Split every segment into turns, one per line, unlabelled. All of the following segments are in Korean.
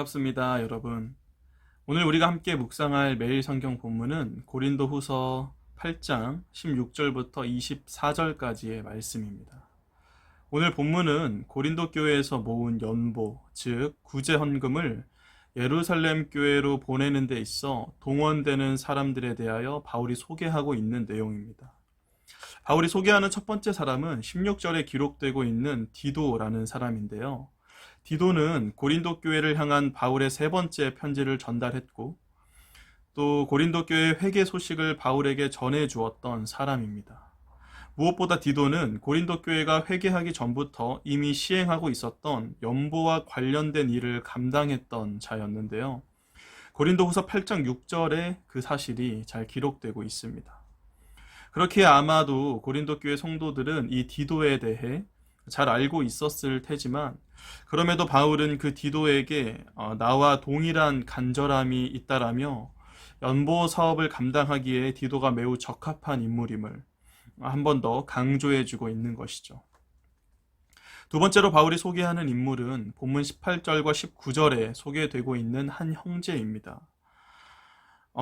반갑습니다, 여러분. 오늘 우리가 함께 묵상할 매일 성경 본문은 고린도 후서 8장 16절부터 24절까지의 말씀입니다. 오늘 본문은 고린도 교회에서 모은 연보, 즉 구제 헌금을 예루살렘 교회로 보내는 데 있어 동원되는 사람들에 대하여 바울이 소개하고 있는 내용입니다. 바울이 소개하는 첫 번째 사람은 16절에 기록되고 있는 디도라는 사람인데요. 디도는 고린도 교회를 향한 바울의 세 번째 편지를 전달했고 또 고린도 교회 회개 소식을 바울에게 전해 주었던 사람입니다. 무엇보다 디도는 고린도 교회가 회개하기 전부터 이미 시행하고 있었던 연보와 관련된 일을 감당했던 자였는데요. 고린도 후서 8장 6절에 그 사실이 잘 기록되고 있습니다. 그렇게 아마도 고린도 교회 성도들은 이 디도에 대해 잘 알고 있었을 테지만 그럼에도 바울은 그 디도에게 어, 나와 동일한 간절함이 있다라며 연보 사업을 감당하기에 디도가 매우 적합한 인물임을 한 번 더 강조해 주고 있는 것이죠. 두 번째로 바울이 소개하는 인물은 본문 18절과 19절에 소개되고 있는 한 형제입니다.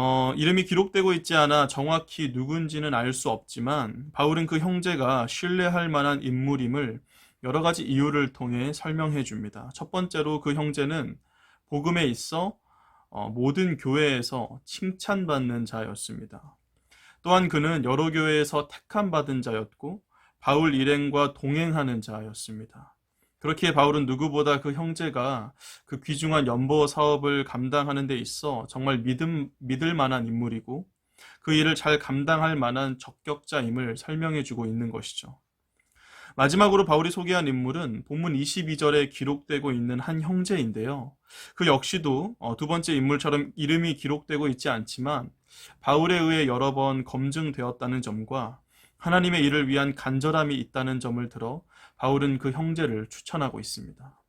어, 이름이 기록되고 있지 않아 정확히 누군지는 알 수 없지만 바울은 그 형제가 신뢰할 만한 인물임을 여러 가지 이유를 통해 설명해 줍니다. 첫 번째로 그 형제는 복음에 있어 어, 모든 교회에서 칭찬받는 자였습니다. 또한 그는 여러 교회에서 택함 받은 자였고 바울 일행과 동행하는 자였습니다. 그렇기에 바울은 누구보다 그 형제가 그 귀중한 연보 사업을 감당하는 데 있어 정말 믿음, 믿을 만한 인물이고 그 일을 잘 감당할 만한 적격자임을 설명해 주고 있는 것이죠. 마지막으로 바울이 소개한 인물은 본문 22절에 기록되고 있는 한 형제인데요. 그 역시도 어, 두 번째 인물처럼 이름이 기록되고 있지 않지만 바울에 의해 여러 번 검증되었다는 점과 하나님의 일을 위한 간절함이 있다는 점을 들어 바울은 그 형제를 추천하고 있습니다.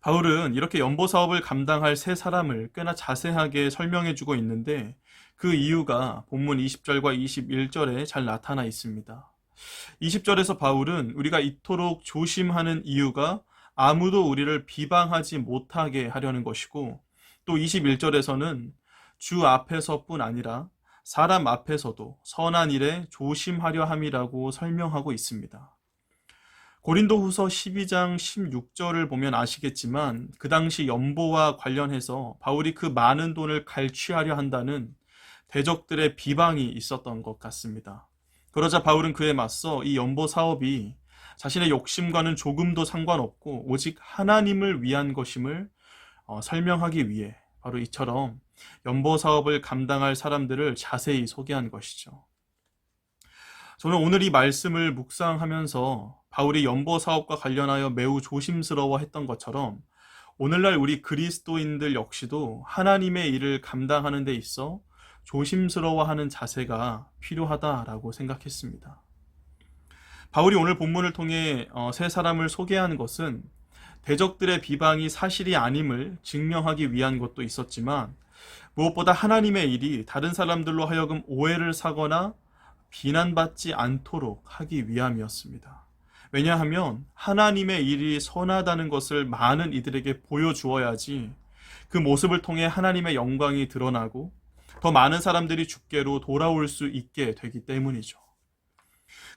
바울은 이렇게 연보 사업을 감당할 세 사람을 꽤나 자세하게 설명해 주고 있는데 그 이유가 본문 20절과 21절에 잘 나타나 있습니다. 20절에서 바울은 우리가 이토록 조심하는 이유가 아무도 우리를 비방하지 못하게 하려는 것이고 또 21절에서는 주 앞에서뿐 아니라 사람 앞에서도 선한 일에 조심하려 함이라고 설명하고 있습니다. 고린도 후서 12장 16절을 보면 아시겠지만 그 당시 연보와 관련해서 바울이 그 많은 돈을 갈취하려 한다는 대적들의 비방이 있었던 것 같습니다. 그러자 바울은 그에 맞서 이 연보 사업이 자신의 욕심과는 조금도 상관없고 오직 하나님을 위한 것임을 어, 설명하기 위해 바로 이처럼 연보 사업을 감당할 사람들을 자세히 소개한 것이죠. 저는 오늘 이 말씀을 묵상하면서 바울이 연보 사업과 관련하여 매우 조심스러워 했던 것처럼 오늘날 우리 그리스도인들 역시도 하나님의 일을 감당하는 데 있어 조심스러워하는 자세가 필요하다라고 생각했습니다. 바울이 오늘 본문을 통해 어, 세 사람을 소개한 것은 대적들의 비방이 사실이 아님을 증명하기 위한 것도 있었지만 무엇보다 하나님의 일이 다른 사람들로 하여금 오해를 사거나 비난받지 않도록 하기 위함이었습니다. 왜냐하면 하나님의 일이 선하다는 것을 많은 이들에게 보여주어야지 그 모습을 통해 하나님의 영광이 드러나고 더 많은 사람들이 주께로 돌아올 수 있게 되기 때문이죠.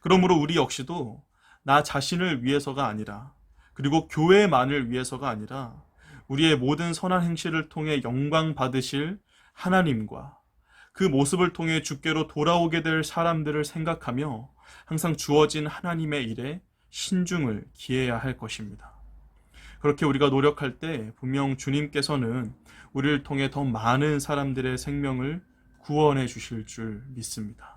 그러므로 우리 역시도 나 자신을 위해서가 아니라 그리고 교회만을 위해서가 아니라 우리의 모든 선한 행실을 통해 영광 받으실 하나님과 그 모습을 통해 주께로 돌아오게 될 사람들을 생각하며 항상 주어진 하나님의 일에 신중을 기해야 할 것입니다. 그렇게 우리가 노력할 때 분명 주님께서는 우리를 통해 더 많은 사람들의 생명을 구원해 주실 줄 믿습니다.